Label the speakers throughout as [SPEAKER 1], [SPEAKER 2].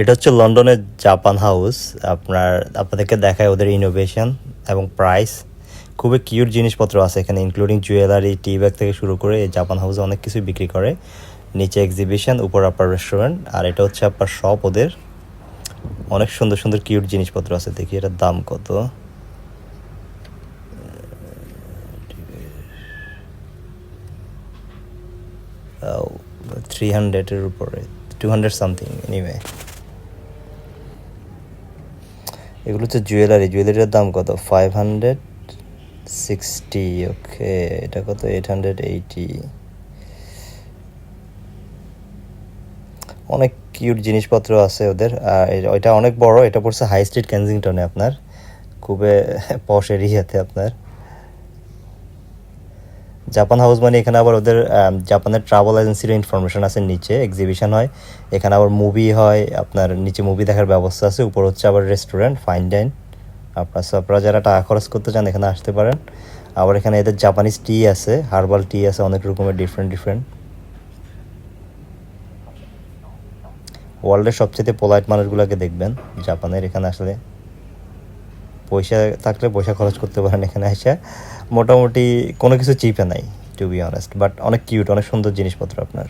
[SPEAKER 1] এটা হচ্ছে লন্ডনের জাপান হাউস। আপনার, আপনাদেরকে দেখায় ওদের ইনোভেশন এবং প্রাইস খুবই কিউট জিনিসপত্র আছে এখানে ইনক্লুডিং জুয়েলারি টি ব্যাগ থেকে শুরু করে জাপান হাউসে অনেক কিছু বিক্রি করে। নিচে এক্সিবিশন উপর আপনার রেস্টুরেন্ট আর এটা হচ্ছে আপনার শপ ওদের। অনেক সুন্দর সুন্দর কিউট জিনিসপত্র আছে, দেখি এটার দাম কত। থ্রি হান্ড্রেডের উপরে টু হান্ড্রেড সামথিং এনিওয়ে এগুলো হচ্ছে জুয়েলারি জুয়েলারির দাম কত? ফাইভ হান্ড্রেড সিক্সটি ওকে এটা কত? এইট হান্ড্রেড এইটি অনেক কিউট জিনিসপত্র আছে ওদের ওইটা অনেক বড়, এটা পড়ছে হাই স্ট্রিট কেনজিংটনে আপনার, খুবই পশ এরিয়াতে আপনার। জাপান হাউস মানে এখানে আবার ওদের জাপানের ট্রাভেল এজেন্সির ইনফরমেশন আছে নিচে এক্সিবিশন হয়। এখানে আবার মুভি হয়, আপনার নিচে মুভি দেখার ব্যবস্থা আছে, উপর হচ্ছে আবার রেস্টুরেন্ট ফাইন ডাইন আপনার আপনারা যারা টাকা খরচ করতে চান, এখানে আসতে পারেন। আবার এখানে এদের জাপানিজ টি আছে হার্বাল টি আছে, অনেক রকমের ডিফারেন্ট ডিফারেন্ট ওয়ার্ল্ডের সবচেয়ে পোলাইট মানুষগুলোকে দেখবেন, জাপানের এখানে আসলে। পয়সা থাকলে পয়সা খরচ করতে পারেন এখানে এসে। মোটামুটি কোনো কিছু চিপে নাই টু বি অনেস্ট বাট অনেক কিউট অনেক সুন্দর জিনিসপত্র আপনার।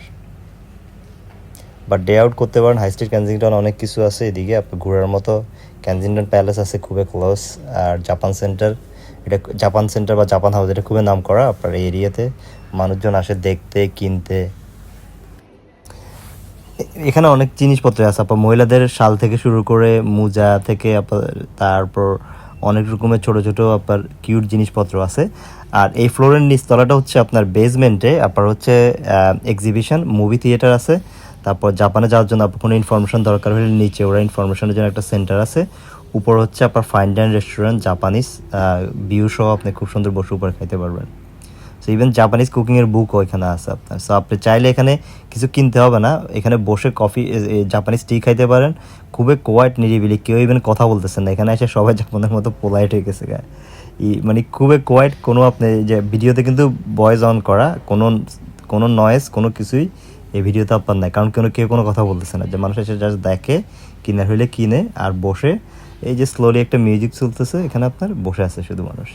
[SPEAKER 1] বাট ডে আউট করতে পারেন হাই স্ট্রিট ক্যানজিংটন অনেক কিছু আছে এদিকে, আপনার ঘোরার মতো। ক্যানজিংটন প্যালেস আছে খুবই ক্লোজ আর জাপান সেন্টার এটা জাপান সেন্টার বা জাপান হাউস এটা খুবই নাম করা আপনার এই এরিয়াতে। মানুষজন আসে দেখতে, কিনতে। এখানে অনেক জিনিসপত্র আছে, আপনার মহিলাদের শাল থেকে শুরু করে মোজা থেকে আপনার, তারপর অনেক রকমের ছোট ছোট আপনার কিউট জিনিসপত্র আছে। আর এই ফ্লোরের নিচতলাটা হচ্ছে আপনার বেসমেন্টে আপনার হচ্ছে এক্সিবিশন মুভি থিয়েটার আছে। তারপর জাপানে যাওয়ার জন্য আপনার কোনো ইনফরমেশন দরকার হলে নিচে ওরা ইনফরমেশনের জন্য একটা সেন্টার আছে। উপর হচ্ছে আপনার fine dine restaurant Japanese view সহ আপনি খুব সুন্দর বসে উপরে খাইতে পারবেন। সো ইভেন জাপানিজ কুকিংয়ের বুকও এখানে আছে আপনার। সো আপনি চাইলে এখানে কিছু কিনতে হবে না। এখানে বসে কফি জাপানিজ টি খাইতে পারেন। খুবই কোয়াইট নিরিবিলি, কেউ ইভেন কথা বলতেছেন না। এখানে এসে সবাই জাপানের মতো পোলাইট হয়ে গেছে গায়ে ই মানে খুবই কোয়াইট কোনো আপনি যে ভিডিওতে কিন্তু ভয়েস অন করা, কোনো কোনো নয়েজ কোনো কিছুই এই ভিডিওতে আপনার নাই। কারণ কোনো, কেউ কোনো কথা বলতেছে না। যে মানুষ এসে জাস্ট দেখে, কিনার হইলে কিনে আর বসে, এই যে স্লোলি একটা মিউজিক চলতেছে, এখানে আপনার বসে আছে শুধু মানুষ।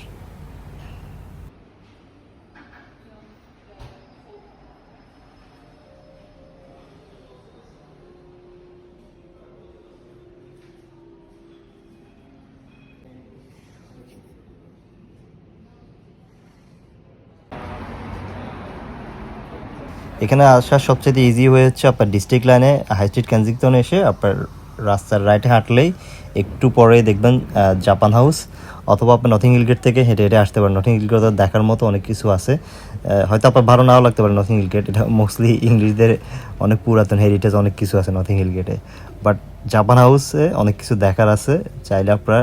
[SPEAKER 1] এখানে আসার সবচেয়ে ইজি হয়ে হচ্ছে আপনার ডিস্ট্রিক্ট লাইনে হাই স্ট্রিট ক্যানজিংটনে এসে আপনার রাস্তার রাইটে হাঁটলেই একটু পরে দেখবেন জাপান হাউস অথবা আপনি নথিং হিল গেট থেকে হেঁটে হেঁটে আসতে পারেন। নথিং হিল গেট দেখার মতো অনেক কিছু আছে। হয়তো আপনার ভালো নাও লাগতে পারে নথিং হিল গেট এটা মোস্টলি ইংলিশদের অনেক পুরাতন হেরিটেজ অনেক কিছু আছে নথিং হিল গেটে বাট জাপান হাউসে অনেক কিছু দেখার আছে। চাইলে আপনারা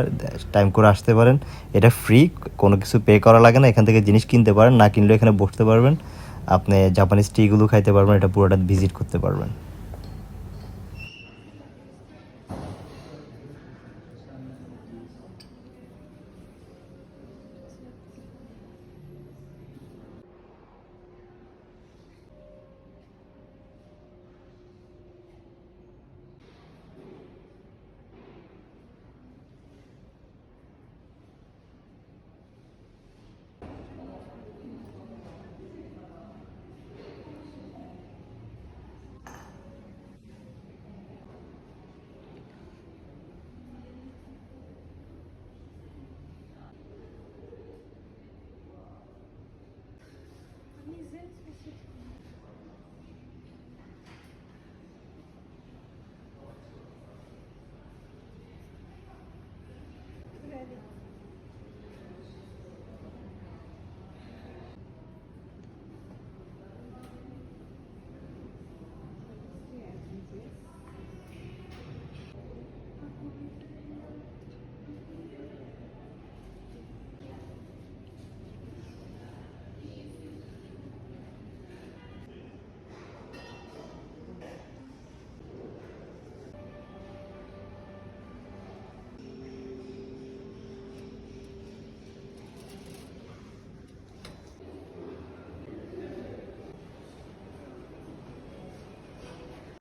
[SPEAKER 1] টাইম করে আসতে পারেন। এটা ফ্রি কোনো কিছু পে করা লাগে না। এখান থেকে জিনিস কিনতে পারেন, না কিনলেও এখানে বসতে পারবেন। আপনি জাপানিজ টিগুলো খাইতে পারবেন এটা পুরোটা ভিজিট করতে পারবেন। Thank you.